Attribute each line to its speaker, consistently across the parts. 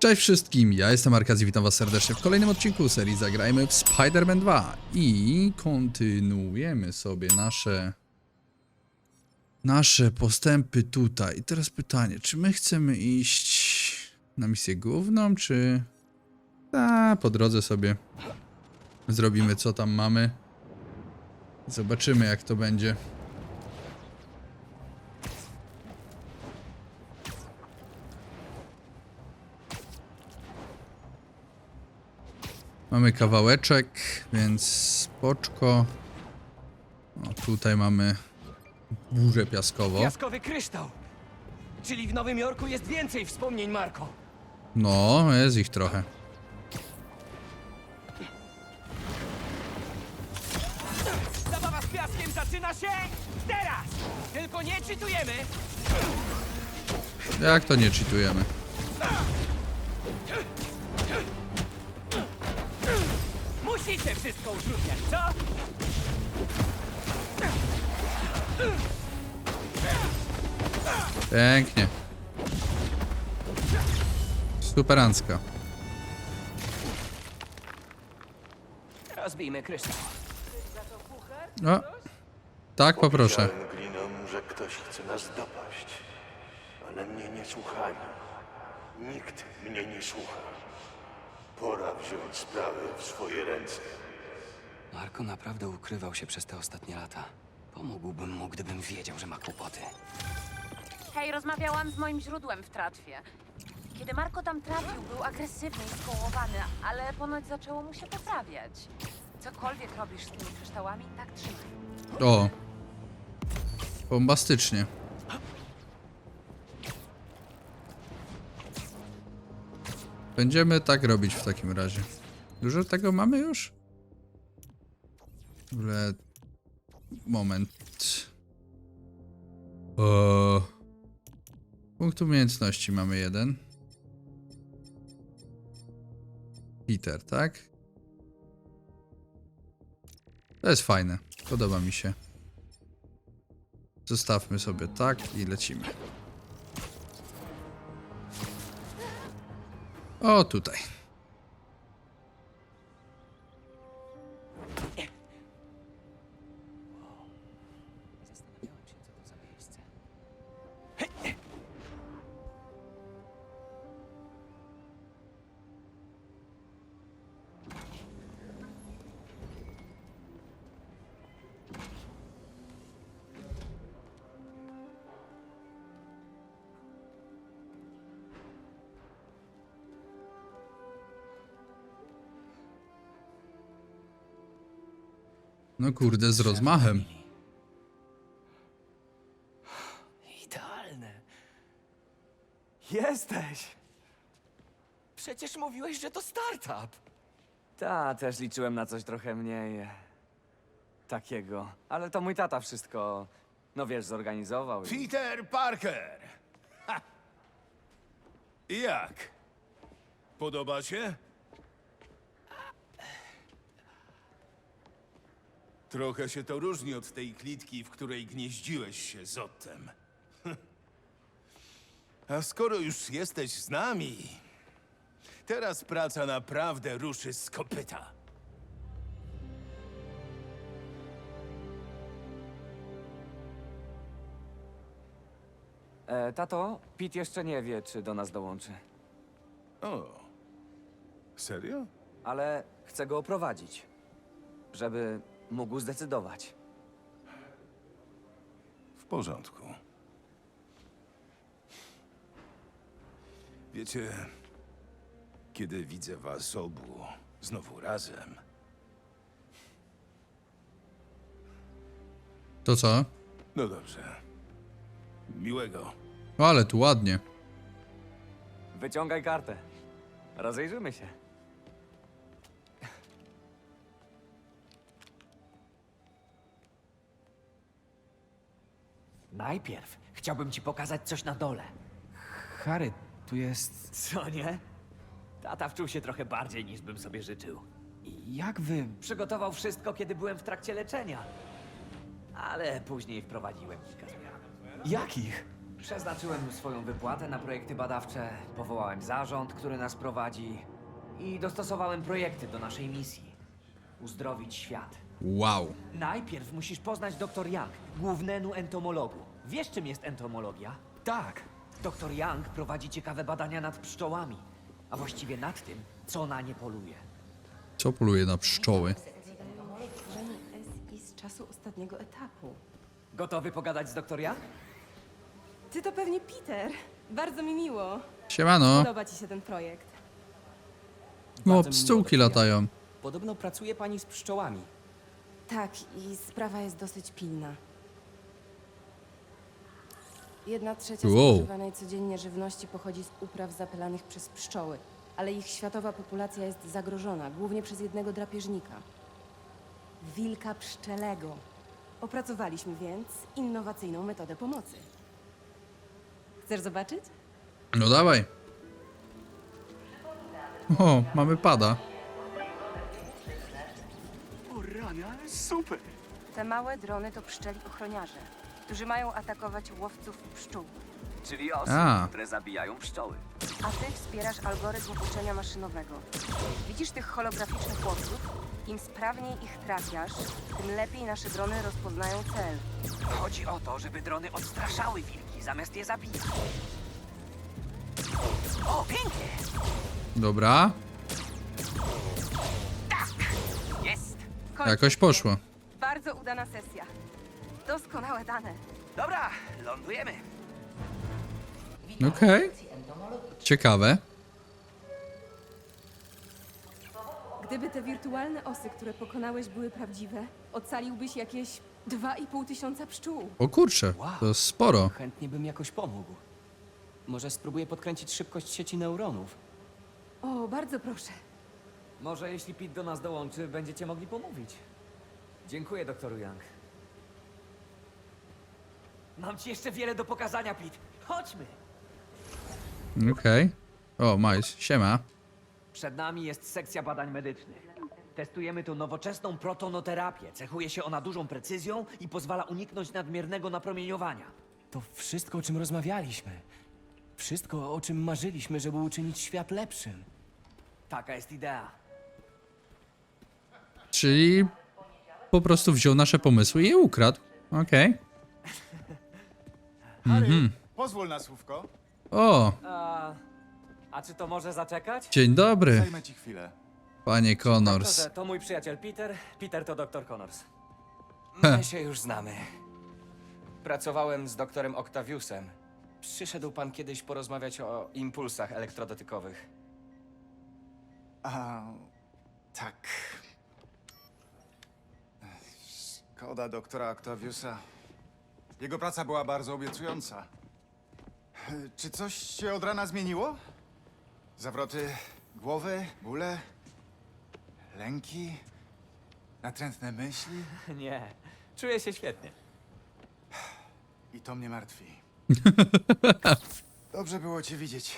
Speaker 1: Cześć wszystkim, ja jestem Arkazji, witam was serdecznie w kolejnym odcinku serii Zagrajmy w Spider-Man 2 i kontynuujemy sobie nasze nasze postępy tutaj. I teraz pytanie, czy my chcemy iść na misję główną, czy a, po drodze sobie zrobimy co tam mamy. Zobaczymy jak to będzie. Mamy kawałeczek, więc spoczko. O, tutaj mamy burzę piaskową.
Speaker 2: Piaskowy kryształ! Czyli w Nowym Jorku jest więcej wspomnień Marko.
Speaker 1: No, jest ich trochę.
Speaker 2: Zabawa z piaskiem zaczyna się teraz! Tylko nie czytujemy!
Speaker 1: Jak to nie cheatujemy?
Speaker 2: Musicie wszystko utrudniać, co?
Speaker 1: Pięknie. Superancka.
Speaker 2: Rozbijmy kryształ.
Speaker 1: O, tak poproszę.
Speaker 3: Powiedziałem Glinom, że ktoś chce nas dopaść, ale mnie nie słuchają. Nikt mnie nie słucha. Pora wziąć sprawę w swoje ręce.
Speaker 4: Marko naprawdę ukrywał się przez te ostatnie lata. Pomógłbym mu, gdybym wiedział, że ma kłopoty.
Speaker 5: Hej, rozmawiałam z moim źródłem w tratwie. Kiedy Marko tam trafił, był agresywny i skołowany, ale ponoć zaczęło mu się poprawiać. Cokolwiek robisz z tymi kryształami, tak trzymaj.
Speaker 1: O. Bombastycznie. Będziemy tak robić w takim razie. Dużo tego mamy już? W ogóle... Moment. O. Punkt umiejętności mamy jeden. Peter, tak? To jest fajne. Podoba mi się. Zostawmy sobie tak i lecimy. O, tutaj. No kurde, z rozmachem.
Speaker 2: Idealne. Jesteś! Przecież mówiłeś, że to startup.
Speaker 6: Ta, też liczyłem na coś trochę mniej e, takiego. Ale to mój tata wszystko, no wiesz, zorganizował. I...
Speaker 7: Peter Parker! Ha! Jak? Podoba się? Trochę się to różni od tej klitki, w której gnieździłeś się z Ottem. A skoro już jesteś z nami, teraz praca naprawdę ruszy z kopyta.
Speaker 6: E, tato, Pete jeszcze nie wie, czy do nas dołączy.
Speaker 7: O, serio?
Speaker 6: Ale chcę go oprowadzić, żeby mógł zdecydować.
Speaker 7: W porządku. Wiecie, kiedy widzę was obu znowu razem,
Speaker 1: To co?
Speaker 7: no dobrze. Miłego.
Speaker 1: Ale tu ładnie.
Speaker 6: Wyciągaj kartę. Rozejrzymy się.
Speaker 8: Najpierw chciałbym ci pokazać coś na dole.
Speaker 4: Harry, tu jest...
Speaker 8: Co nie? Tata wczuł się trochę bardziej niż bym sobie życzył.
Speaker 4: Jak wy...
Speaker 8: Przygotował wszystko, kiedy byłem w trakcie leczenia. Ale później wprowadziłem kilka zmian.
Speaker 4: Jakich?
Speaker 6: Przeznaczyłem swoją wypłatę na projekty badawcze, powołałem zarząd, który nas prowadzi i dostosowałem projekty do naszej misji. Uzdrowić świat.
Speaker 1: Wow.
Speaker 8: Najpierw musisz poznać dr Young, głównemu entomologu. Wiesz, czym jest entomologia?
Speaker 6: Tak,
Speaker 8: Dr Young prowadzi ciekawe badania nad pszczołami, a właściwie nad tym, co na nie poluje.
Speaker 1: Co poluje na pszczoły?
Speaker 9: SI z czasu ostatniego etapu.
Speaker 6: gotowy pogadać z dr Young?
Speaker 9: Ty to pewnie Peter. Bardzo mi miło.
Speaker 1: Siemano.
Speaker 9: Podoba ci się ten projekt.
Speaker 1: O,
Speaker 2: Bardzo mi
Speaker 1: pszczółki
Speaker 2: miło,
Speaker 1: latają.
Speaker 2: Podobno pracuje pani z pszczołami.
Speaker 9: Tak, i sprawa jest dosyć pilna. Jedna trzecia
Speaker 1: Wow.
Speaker 9: spożywanej codziennie żywności pochodzi z upraw zapylanych przez pszczoły, ale ich światowa populacja jest zagrożona, głównie przez jednego drapieżnika. Wilka pszczelego. Opracowaliśmy więc innowacyjną metodę pomocy. Chcesz zobaczyć?
Speaker 1: No dawaj. O, mamy pada.
Speaker 5: Te małe drony to pszczeli ochroniarze, którzy mają atakować łowców pszczół.
Speaker 8: Czyli osób,
Speaker 1: A.
Speaker 8: które zabijają pszczoły.
Speaker 5: A ty wspierasz algorytm uczenia maszynowego. Widzisz tych holograficznych łowców? Im sprawniej ich trafiasz, tym lepiej nasze drony rozpoznają cel.
Speaker 8: Chodzi o to, żeby drony odstraszały wilki, zamiast je zabijać. O, pięknie!
Speaker 1: Dobra.
Speaker 8: Jest!
Speaker 5: Kończy
Speaker 1: Jakoś
Speaker 5: się.
Speaker 1: poszło.
Speaker 5: Bardzo udana sesja. Doskonałe dane.
Speaker 8: Dobra, lądujemy.
Speaker 1: Okej. Ciekawe.
Speaker 9: Gdyby te wirtualne osy, które pokonałeś, były prawdziwe, ocaliłbyś jakieś 2,5 tysiąca pszczół.
Speaker 1: O kurczę, to sporo.
Speaker 2: Chętnie bym jakoś pomógł. Może spróbuję podkręcić szybkość sieci neuronów.
Speaker 9: O, bardzo proszę.
Speaker 6: Może jeśli Pete do nas dołączy, będziecie mogli pomówić. Dziękuję, doktoru Young.
Speaker 8: Mam ci jeszcze wiele do pokazania, Pete. Chodźmy!
Speaker 1: Okej. O, Majs, siema.
Speaker 8: Przed nami jest sekcja badań medycznych. Testujemy tu nowoczesną protonoterapię. Cechuje się ona dużą precyzją i pozwala uniknąć nadmiernego napromieniowania.
Speaker 2: To wszystko, o czym rozmawialiśmy. Wszystko, o czym marzyliśmy, żeby uczynić świat lepszym.
Speaker 8: Taka jest idea.
Speaker 1: Czyli po prostu wziął nasze pomysły i je ukradł. Okej.
Speaker 7: Harry, pozwól na słówko.
Speaker 1: O,
Speaker 6: A, a czy to może zaczekać?
Speaker 1: dzień dobry,
Speaker 7: Zajmę ci chwilę.
Speaker 1: panie Connors.
Speaker 6: Doktorze, to mój przyjaciel Peter. Peter to doktor Connors.
Speaker 2: My się już znamy. Pracowałem z doktorem Octaviusem. Przyszedł pan kiedyś porozmawiać o impulsach elektrodotykowych.
Speaker 7: A, tak. Szkoda doktora Octaviusa. Jego praca była bardzo obiecująca. Czy coś się od rana zmieniło? Zawroty głowy, bóle, lęki, natrętne myśli?
Speaker 6: Nie, czuję się świetnie.
Speaker 7: I to mnie martwi. Dobrze było cię widzieć.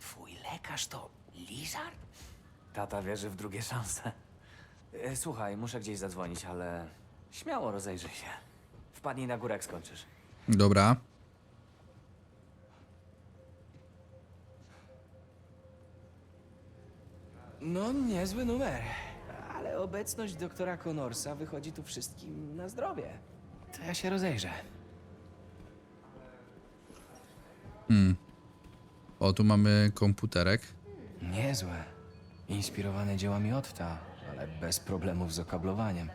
Speaker 8: Twój lekarz to Lizard?
Speaker 6: Tata wierzy w drugie szanse. E, Słuchaj, muszę gdzieś zadzwonić, ale śmiało rozejrzyj się. Wpadnij na górę, jak skończysz.
Speaker 1: Dobra.
Speaker 2: No, niezły numer. Ale obecność doktora Connorsa wychodzi tu wszystkim na zdrowie. To ja się rozejrzę.
Speaker 1: O, tu mamy komputerek.
Speaker 2: Niezłe. Inspirowane dziełami Otta, ale bez problemów z okablowaniem.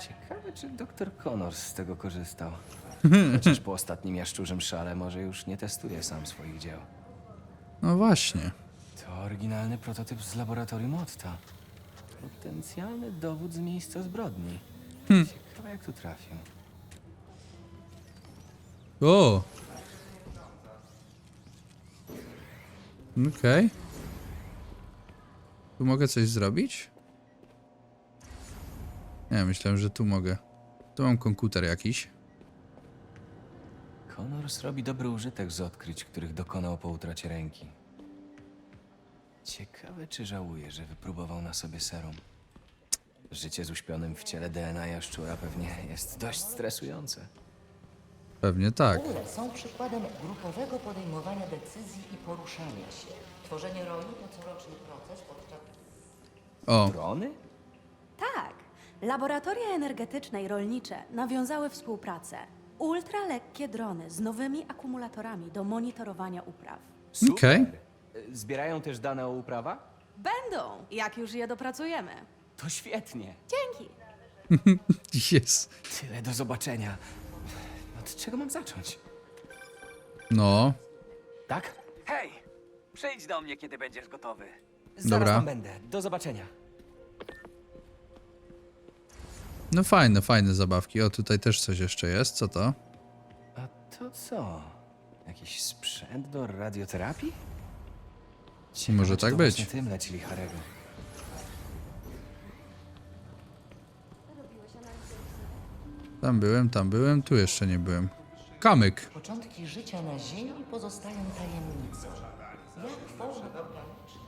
Speaker 2: Ciekawe, czy doktor Connors z tego korzystał. Chociaż po ostatnim jaszczurzym szale może już nie testuje sam swoich dzieł.
Speaker 1: No właśnie.
Speaker 2: To oryginalny prototyp z laboratorium Otta. Potencjalny dowód z miejsca zbrodni. Ciekawe, jak tu trafił.
Speaker 1: O! Okej. Tu mogę coś zrobić? Nie, myślałem, że tu mogę. Tu mam komputer jakiś.
Speaker 2: Connors robi dobry użytek z odkryć, których dokonał po utracie ręki. Ciekawe, czy żałuje, że wypróbował na sobie serum. Życie z uśpionym w ciele DNA jaszczura pewnie jest dość stresujące.
Speaker 1: Pewnie tak.
Speaker 10: Ule są przykładem grupowego podejmowania decyzji i poruszania się. Tworzenie roli to coroczny proces podczas
Speaker 1: O,
Speaker 2: Drony?
Speaker 11: Laboratoria energetyczne i rolnicze nawiązały współpracę. Ultralekkie drony z nowymi akumulatorami do monitorowania upraw.
Speaker 2: Super.
Speaker 1: Okej.
Speaker 2: Y, Zbierają też dane o uprawach?
Speaker 11: Będą, jak już je dopracujemy.
Speaker 2: To świetnie.
Speaker 11: Dzięki.
Speaker 1: jest.
Speaker 2: Tyle do zobaczenia. Od czego mam zacząć?
Speaker 1: No,
Speaker 2: Tak?
Speaker 8: Hej! Przyjdź do mnie, kiedy będziesz gotowy.
Speaker 2: Zaraz
Speaker 1: Dobra.
Speaker 2: tam będę. Do zobaczenia.
Speaker 1: No fajne, fajne zabawki. O, tutaj też coś jeszcze jest. Co to?
Speaker 2: A to co? Jakiś sprzęt do radioterapii? Ciekawe,
Speaker 1: Może
Speaker 2: czy
Speaker 1: tak
Speaker 2: to
Speaker 1: być.
Speaker 2: właśnie tym leczyli Harego.
Speaker 1: Tam byłem, tam byłem, tu jeszcze nie byłem. Kamyk.
Speaker 10: Początki życia na Ziemi pozostają tajemnicą. Jak formy organiczne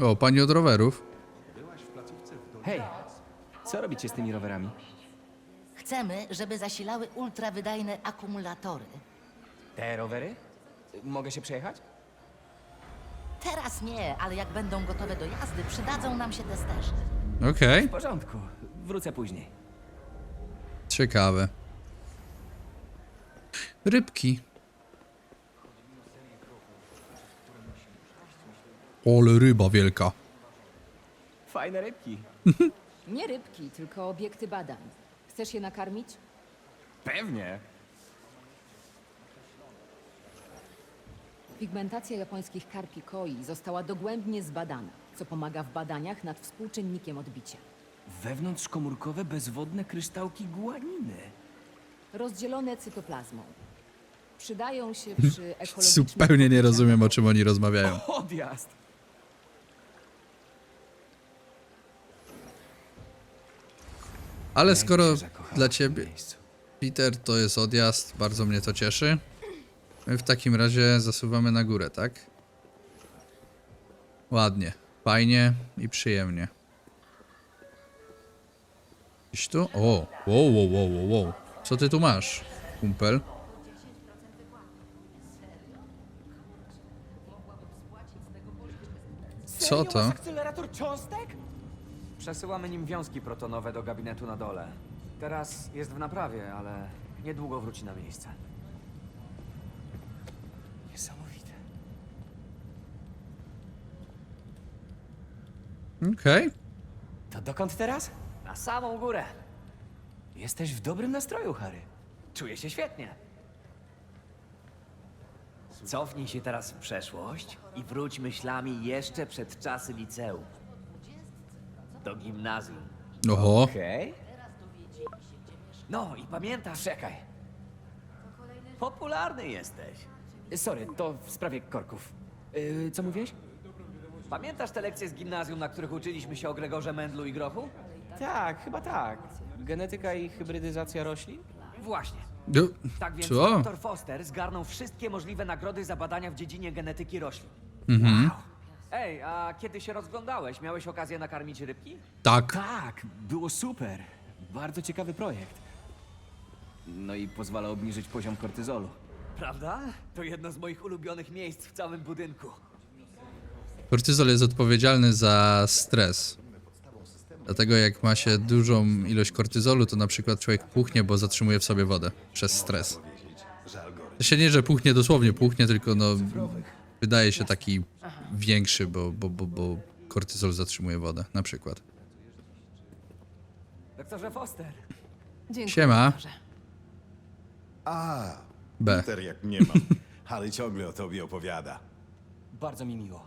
Speaker 1: O, pani od rowerów.
Speaker 2: Hej, co robicie z tymi rowerami?
Speaker 10: Chcemy, żeby zasilały ultrawydajne akumulatory.
Speaker 2: Te rowery? Mogę się przejechać?
Speaker 10: Teraz nie, ale jak będą gotowe do jazdy, przydadzą nam się testerzy.
Speaker 1: Okej,
Speaker 2: W porządku. Wrócę później.
Speaker 1: ciekawe. Rybki. Ole ryba wielka.
Speaker 2: Fajne rybki.
Speaker 9: Nie rybki, tylko obiekty badań. Chcesz je nakarmić?
Speaker 2: Pewnie.
Speaker 9: Pigmentacja japońskich karpi koi została dogłębnie zbadana, co pomaga w badaniach nad współczynnikiem odbicia.
Speaker 2: Wewnątrzkomórkowe bezwodne kryształki guaniny.
Speaker 9: Rozdzielone cytoplazmą. Przydają się przy ekologicznych...
Speaker 1: Zupełnie nie rozumiem, o czym oni rozmawiają.
Speaker 2: Odjazd!
Speaker 1: Ale
Speaker 2: Jak
Speaker 1: skoro dla ciebie. Peter, to jest odjazd, bardzo mnie to cieszy. My w takim razie zasuwamy na górę, tak? Ładnie, fajnie i przyjemnie. Gdzieś tu? O, wow, wow, wow, wow, wow. Co ty tu masz, kumpel? Co to?
Speaker 2: akcelerator cząstek?
Speaker 6: Przesyłamy nim wiązki protonowe do gabinetu na dole. Teraz jest w naprawie, ale niedługo wróci na miejsce.
Speaker 2: Niesamowite.
Speaker 1: Okej.
Speaker 2: To dokąd teraz?
Speaker 6: Na samą górę!
Speaker 2: Jesteś w dobrym nastroju, Harry.
Speaker 6: Czuję się świetnie. Cofnij się teraz w przeszłość i wróć myślami jeszcze przed czasy liceum. Do gimnazjum.
Speaker 1: Oho.
Speaker 2: Okej.
Speaker 6: No i pamiętasz,
Speaker 2: Czekaj.
Speaker 6: popularny jesteś.
Speaker 2: Sorry, to w sprawie korków. Yy, co mówiłeś?
Speaker 6: Pamiętasz te lekcje z gimnazjum, na których uczyliśmy się o Gregorze Mendlu i Grochu?
Speaker 2: Tak, chyba tak. Genetyka i hybrydyzacja roślin?
Speaker 6: Właśnie.
Speaker 1: No,
Speaker 6: Tak więc
Speaker 1: Co?
Speaker 6: dr Foster zgarnął wszystkie możliwe nagrody za badania w dziedzinie genetyki roślin.
Speaker 1: Mhm.
Speaker 6: Wow. Ej, a kiedy się rozglądałeś, miałeś okazję nakarmić rybki?
Speaker 1: Tak.
Speaker 2: Tak, było super. Bardzo ciekawy projekt. No i pozwala obniżyć poziom kortyzolu.
Speaker 6: Prawda? To jedno z moich ulubionych miejsc w całym budynku.
Speaker 1: Kortyzol jest odpowiedzialny za stres. Dlatego jak ma się dużą ilość kortyzolu, to na przykład człowiek puchnie, bo zatrzymuje w sobie wodę przez stres. To się nie, że puchnie dosłownie puchnie, tylko no wydaje się taki większy, bo, bo, bo, bo kortyzol zatrzymuje wodę, na przykład.
Speaker 6: Doktorze Foster,
Speaker 9: Dziękuję.
Speaker 1: Siema.
Speaker 9: doktorze.
Speaker 3: A,
Speaker 1: B.
Speaker 3: Peter jak nie mam. Ale ciągle o tobie opowiada.
Speaker 2: Bardzo mi miło.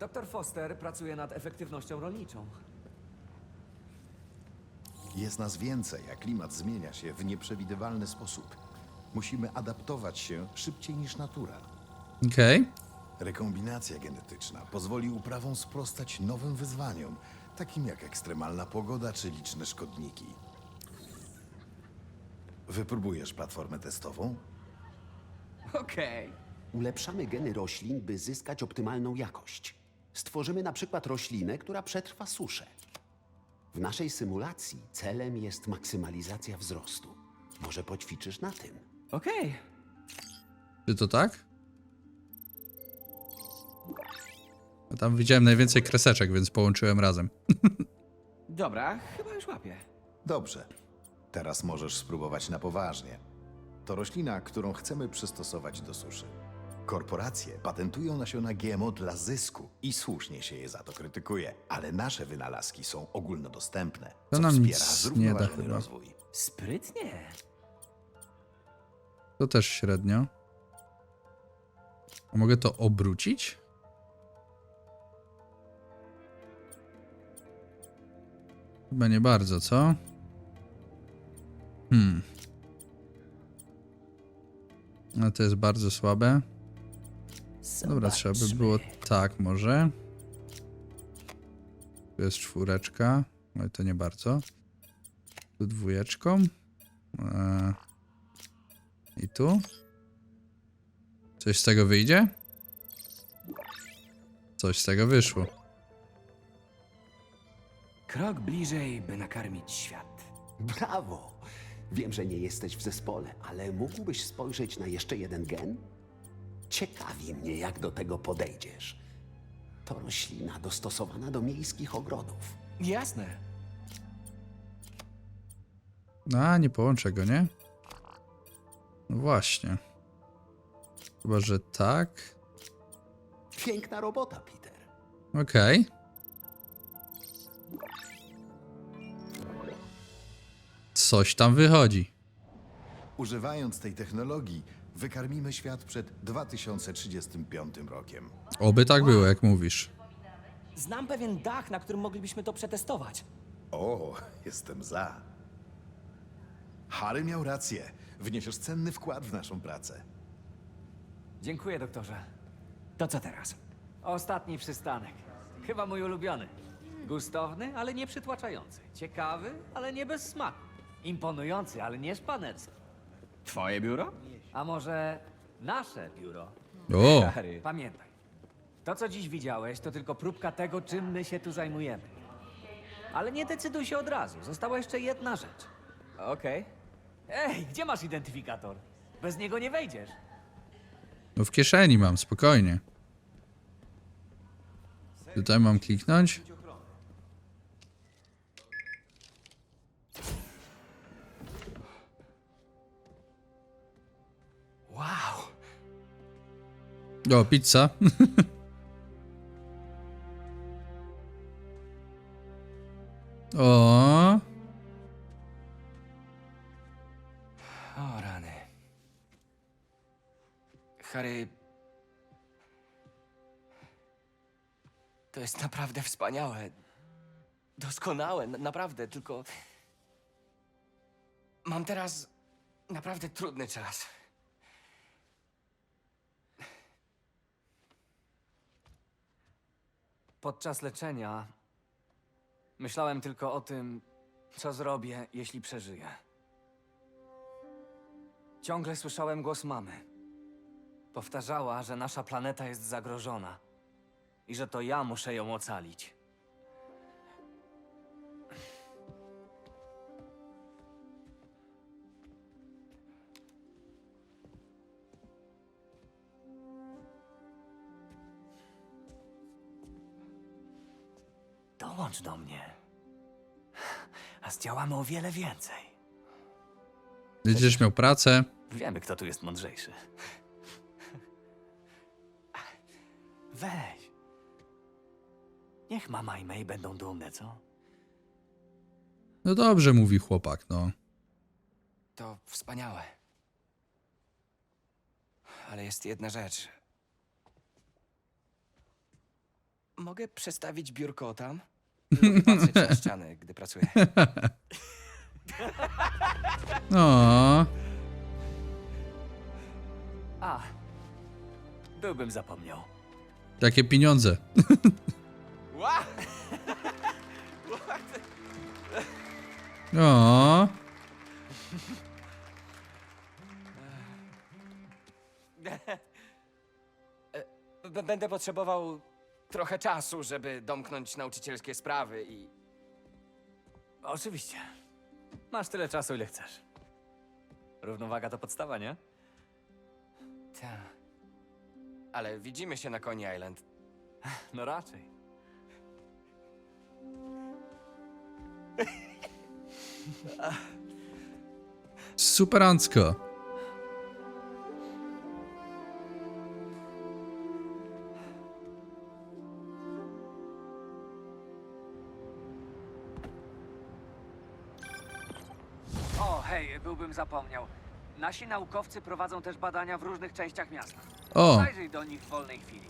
Speaker 6: Dr Foster pracuje nad efektywnością rolniczą.
Speaker 12: Jest nas więcej, a klimat zmienia się w nieprzewidywalny sposób. Musimy adaptować się szybciej niż natura.
Speaker 1: Okej.
Speaker 12: Rekombinacja genetyczna pozwoli uprawom sprostać nowym wyzwaniom, takim jak ekstremalna pogoda czy liczne szkodniki. Wypróbujesz platformę testową?
Speaker 6: Okej.
Speaker 13: Ulepszamy geny roślin, by zyskać optymalną jakość. Stworzymy na przykład roślinę, która przetrwa suszę. W naszej symulacji celem jest maksymalizacja wzrostu. Może poćwiczysz na tym.
Speaker 2: Okej.
Speaker 1: Czy to tak? Tam widziałem najwięcej kreseczek, więc połączyłem razem.
Speaker 2: Dobra, chyba już łapię.
Speaker 12: Dobrze. Teraz możesz spróbować na poważnie. To roślina, którą chcemy przystosować do suszy. Korporacje patentują nasiona GMO dla zysku i słusznie się je za to krytykuje, ale nasze wynalazki są ogólnodostępne,
Speaker 1: To
Speaker 12: co
Speaker 1: nam
Speaker 12: wspiera
Speaker 1: nic nie da
Speaker 12: zrównoważony
Speaker 1: chyba.
Speaker 12: rozwój.
Speaker 2: Sprytnie.
Speaker 1: To też średnio. A mogę to obrócić? Chyba nie bardzo, co? Hmm. No to jest bardzo słabe. Dobra, trzeba by było tak może. Tu jest czwóreczka. No i to nie bardzo. Tu dwójeczką. Eee. I tu? Coś z tego wyjdzie? Coś z tego wyszło.
Speaker 2: Krok bliżej, by nakarmić świat.
Speaker 13: Brawo! Wiem, że nie jesteś w zespole, ale mógłbyś spojrzeć na jeszcze jeden gen? Ciekawi mnie, jak do tego podejdziesz. To roślina dostosowana do miejskich ogrodów.
Speaker 2: Jasne.
Speaker 1: A, nie połączę go, nie? No właśnie. Chyba, że tak.
Speaker 13: Piękna robota, Peter.
Speaker 1: Okej. Coś tam wychodzi.
Speaker 12: Używając tej technologii, wykarmimy świat przed 2035 rokiem.
Speaker 1: Oby tak było, jak mówisz.
Speaker 14: Znam pewien dach, na którym moglibyśmy to przetestować.
Speaker 12: O, jestem za. Harry miał rację. Wniesiesz cenny wkład w naszą pracę.
Speaker 6: Dziękuję, doktorze.
Speaker 2: To co teraz?
Speaker 6: Ostatni przystanek. Chyba mój ulubiony. Gustowny, ale nie przytłaczający. Ciekawy, ale nie bez smaku. Imponujący, ale nie szpanerski.
Speaker 2: Twoje biuro?
Speaker 6: A może nasze biuro?
Speaker 1: O,
Speaker 2: Harry.
Speaker 6: Pamiętaj, to co dziś widziałeś, to tylko próbka tego, czym my się tu zajmujemy. Ale nie decyduj się od razu. Została jeszcze jedna rzecz.
Speaker 2: Okej.
Speaker 6: Ej, gdzie masz identyfikator? Bez niego nie wejdziesz.
Speaker 1: no w kieszeni mam, spokojnie. Tutaj mam kliknąć. O, pizza. o,
Speaker 2: O rany. Harry. To jest naprawdę wspaniałe. Doskonałe, na- naprawdę, tylko. Mam teraz naprawdę trudny czas.
Speaker 6: Podczas leczenia myślałem tylko o tym, co zrobię, jeśli przeżyję. Ciągle słyszałem głos mamy. Powtarzała, że nasza planeta jest zagrożona i że to ja muszę ją ocalić. Dołącz do mnie. A zdziałamy o wiele więcej.
Speaker 1: będziesz miał pracę.
Speaker 6: Wiemy, kto tu jest mądrzejszy. Weź. Niech mama i May będą dumne, co?
Speaker 1: No dobrze, mówi chłopak, no.
Speaker 2: To wspaniałe. Ale jest jedna rzecz. Mogę przestawić biurko tam? Lubię patrzeć na ściany, gdy pracuję.
Speaker 1: O,
Speaker 6: A, byłbym zapomniał.
Speaker 1: takie pieniądze. O,
Speaker 2: B- Będę potrzebował trochę czasu, żeby domknąć nauczycielskie sprawy i...
Speaker 15: Oczywiście. Masz tyle czasu, ile chcesz. Równowaga to podstawa, nie?
Speaker 2: Ta. Ale widzimy się na Coney Island.
Speaker 15: No raczej.
Speaker 1: Superancko.
Speaker 6: Zapomniał. Nasi naukowcy prowadzą też badania w różnych częściach miasta.
Speaker 1: O.
Speaker 6: Zajrzyj do nich w wolnej chwili.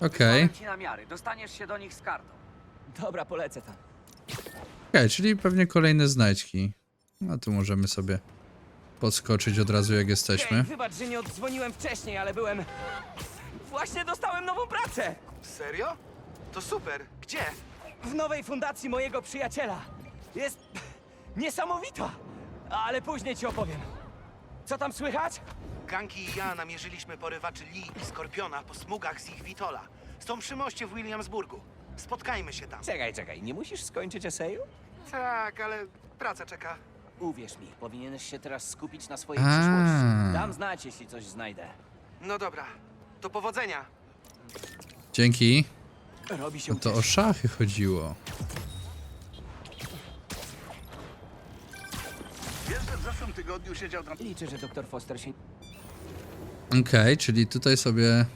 Speaker 1: Okej.
Speaker 6: Wysłałem ci namiary. Dostaniesz się do nich z kartą.
Speaker 2: Dobra, polecę tam.
Speaker 1: Okej, czyli pewnie kolejne znajdźki. No tu możemy sobie podskoczyć od razu jak jesteśmy.
Speaker 2: Hej, wybacz, że nie oddzwoniłem wcześniej, ale byłem... Właśnie dostałem nową pracę!
Speaker 16: Serio? To super. Gdzie?
Speaker 2: W nowej fundacji mojego przyjaciela. Jest niesamowita, ale później ci opowiem. Co tam słychać?
Speaker 17: Ganki i ja namierzyliśmy porywaczy Lee i Skorpiona po smugach z ich Witola. Są przy moście w Williamsburgu. Spotkajmy się tam.
Speaker 2: Czekaj, czekaj, nie musisz skończyć eseju?
Speaker 17: Tak, ale praca czeka.
Speaker 2: Uwierz mi, powinieneś się teraz skupić na swojej przyszłości. Dam znać, jeśli coś znajdę.
Speaker 17: No dobra, to powodzenia.
Speaker 1: Dzięki.
Speaker 2: Robi się
Speaker 1: No to o szachy chodziło.
Speaker 17: W zeszłym tygodniu siedział tam...
Speaker 2: Liczę, że doktor Foster się...
Speaker 1: Okej, czyli tutaj sobie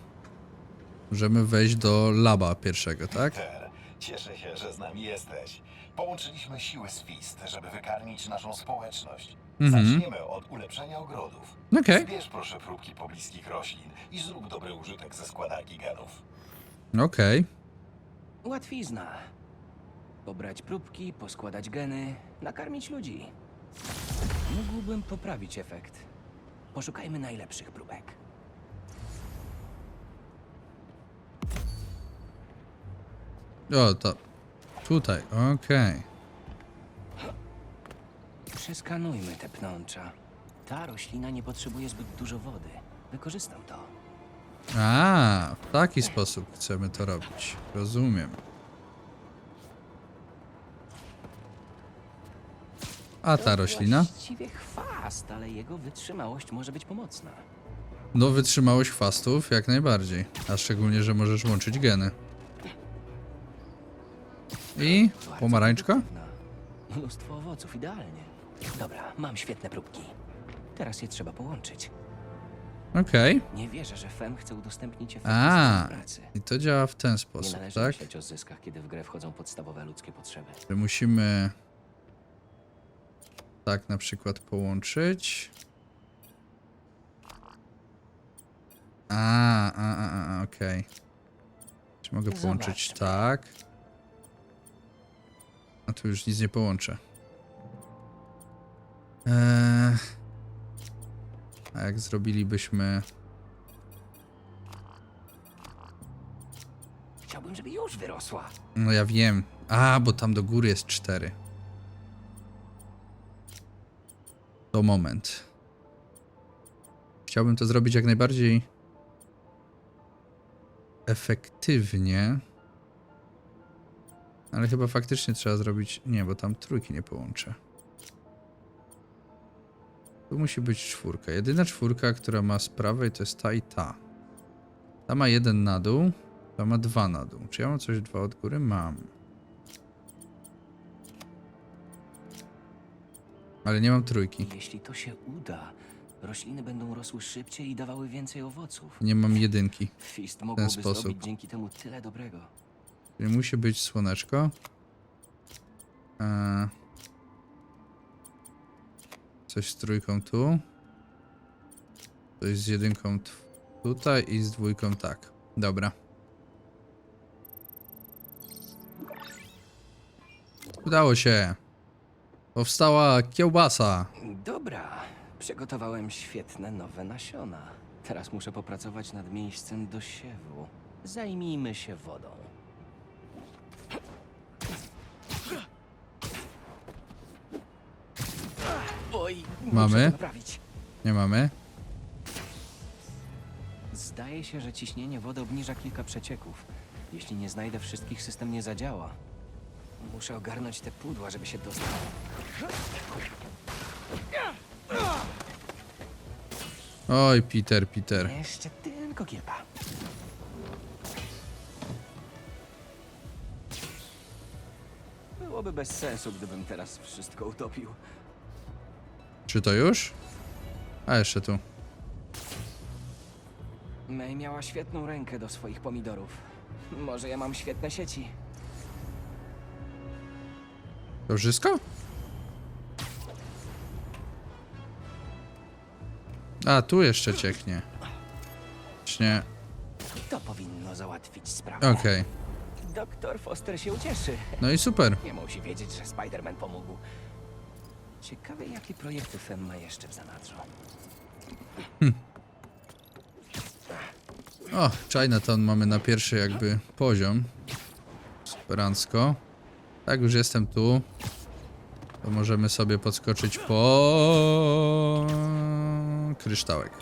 Speaker 1: możemy wejść do laba pierwszego, tak?
Speaker 12: Peter, cieszę się, że z nami jesteś. Połączyliśmy siły z FIST, żeby wykarmić naszą społeczność.
Speaker 1: Mhm.
Speaker 12: Zaczniemy od ulepszenia ogrodów.
Speaker 1: Okej.
Speaker 12: Zbierz proszę próbki pobliskich roślin i zrób dobry użytek ze składarki genów.
Speaker 1: Okej.
Speaker 2: Łatwizna. Pobrać próbki, poskładać geny, nakarmić ludzi. Mógłbym poprawić efekt. Poszukajmy najlepszych próbek.
Speaker 1: O, to tutaj, okej.
Speaker 2: Przeskanujmy te pnącza. Ta roślina nie potrzebuje zbyt dużo wody. Wykorzystam to.
Speaker 1: A, w taki sposób chcemy to robić. Rozumiem. A ta roślina?
Speaker 2: Właściwie chwast, ale jego wytrzymałość może być pomocna.
Speaker 1: No, wytrzymałość chwastów jak najbardziej. A szczególnie, że możesz łączyć geny. I pomarańczka?
Speaker 2: Mnóstwo owoców, idealnie. Dobra, mam świetne próbki. Teraz je trzeba połączyć.
Speaker 1: Okej.
Speaker 2: Nie wierzę, że Fem chce udostępnić efekty
Speaker 1: A,
Speaker 2: pracy.
Speaker 1: i to działa w ten
Speaker 2: Nie
Speaker 1: sposób,
Speaker 2: należy
Speaker 1: tak?
Speaker 2: myśleć o zyskach, kiedy w grę wchodzą podstawowe ludzkie potrzeby.
Speaker 1: Że musimy tak na przykład połączyć. A, a, a, a okej. Czy mogę połączyć
Speaker 2: Zobaczmy.
Speaker 1: tak? A tu już nic nie połączę. Eee, a jak zrobilibyśmy...
Speaker 2: Chciałbym, żeby już wyrosła.
Speaker 1: No ja wiem. A, bo tam do góry jest cztery. To moment. Chciałbym to zrobić jak najbardziej efektywnie. Ale chyba faktycznie trzeba zrobić... Nie, bo tam trójki nie połączę. Tu musi być czwórka. Jedyna czwórka, która ma z prawej to jest ta i ta. Ta ma jeden na dół, ta ma dwa na dół. Czy ja mam coś dwa od góry? Mam. Ale nie mam trójki.
Speaker 2: Jeśli to się uda, rośliny będą rosły szybciej i dawały więcej owoców.
Speaker 1: Nie mam jedynki.
Speaker 2: Fist mógłby
Speaker 1: sposób.
Speaker 2: zrobić dzięki temu tyle dobrego.
Speaker 1: Czyli musi być słoneczko. Eee, coś z trójką tu. Coś z jedynką tutaj i z dwójką tak. Dobra. Udało się. Powstała kiełbasa.
Speaker 2: Dobra, przygotowałem świetne nowe nasiona. Teraz muszę popracować nad miejscem do siewu. Zajmijmy się wodą. Oj, muszę
Speaker 1: Mamy?
Speaker 2: to naprawić.
Speaker 1: Nie mamy.
Speaker 2: Zdaje się, że ciśnienie wody obniża kilka przecieków. Jeśli nie znajdę wszystkich, system nie zadziała. Muszę ogarnąć te pudła, żeby się dostać.
Speaker 1: Oj, Peter, Peter.
Speaker 2: Jeszcze tylko kilka. Byłoby bez sensu, gdybym teraz wszystko utopił.
Speaker 1: Czy to już? A, jeszcze tu.
Speaker 2: May miała świetną rękę do swoich pomidorów. Może ja mam świetne sieci.
Speaker 1: To wszystko? A, tu jeszcze cieknie. Właśnie.
Speaker 2: To powinno załatwić sprawę.
Speaker 1: Okej.
Speaker 2: Doktor Foster się ucieszy.
Speaker 1: No i super.
Speaker 2: Nie musi wiedzieć, że Spider-Man pomógł. Ciekawe, jakie projekty Fem ma jeszcze w zanadrzu.
Speaker 1: O, Chinatown mamy na pierwszy jakby poziom. Superancko. Tak, już jestem tu. To możemy sobie podskoczyć po kryształek.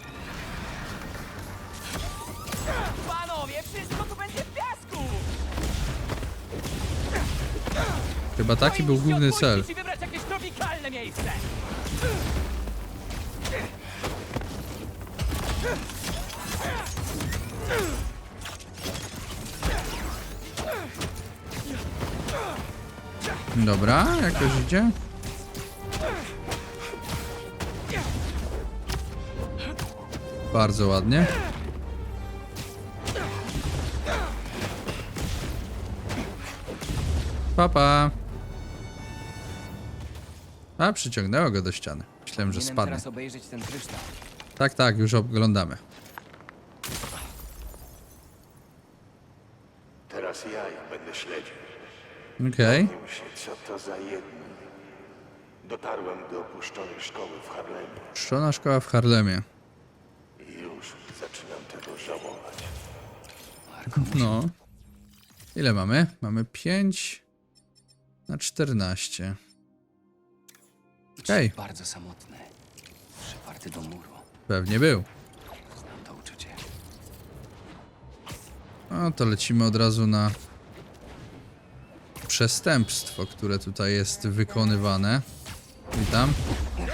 Speaker 6: Panowie, wszystko tu będzie w piasku!
Speaker 1: Chyba taki był główny cel.
Speaker 6: Wybrać jakieś tropikalne miejsce!
Speaker 1: Dobra, jakoś idzie. Bardzo ładnie. Papa. A, przyciągnęło go do ściany. Myślałem, że spadnie. Tak, tak, już oglądamy.
Speaker 3: Teraz ja ich będę śledził.
Speaker 1: Okej.
Speaker 3: Się, co to za jedno. Dotarłem do opuszczonej szkoły w Harlemie
Speaker 1: Szczona szkoła w Harlemie.
Speaker 3: Żałować.
Speaker 1: No. Ile mamy? Mamy 5 na 14. Okej,
Speaker 2: Bardzo samotny. Przyparty do muru.
Speaker 1: pewnie był.
Speaker 2: Znam to uczucie.
Speaker 1: No to lecimy od razu na przestępstwo, które tutaj jest wykonywane. Witam.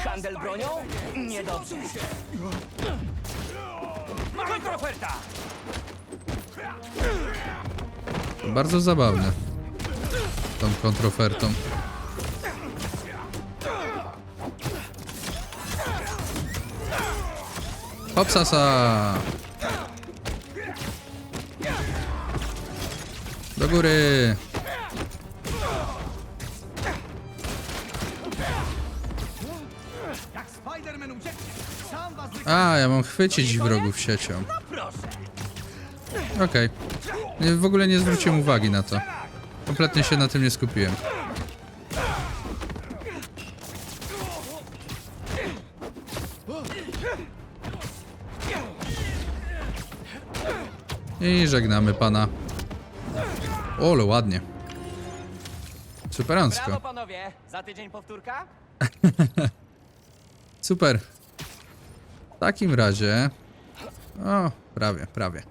Speaker 6: Handel bronią? Niedobrze.
Speaker 1: Bardzo zabawne. Tą kontrofertą. Hopsasa! Do góry! A, ja mam chwycić wrogów siecią. Okej. Nie- W ogóle nie zwróciłem uwagi na to. Kompletnie się na tym nie skupiłem. I żegnamy pana. O, ale ładnie. Superancko.
Speaker 6: Brawo panowie! Za tydzień powtórka?
Speaker 1: Super. W takim razie. O, prawie, prawie.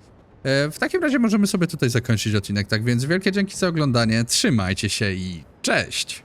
Speaker 1: E, w takim razie możemy sobie tutaj zakończyć odcinek. Tak więc wielkie dzięki za oglądanie. Trzymajcie się i cześć.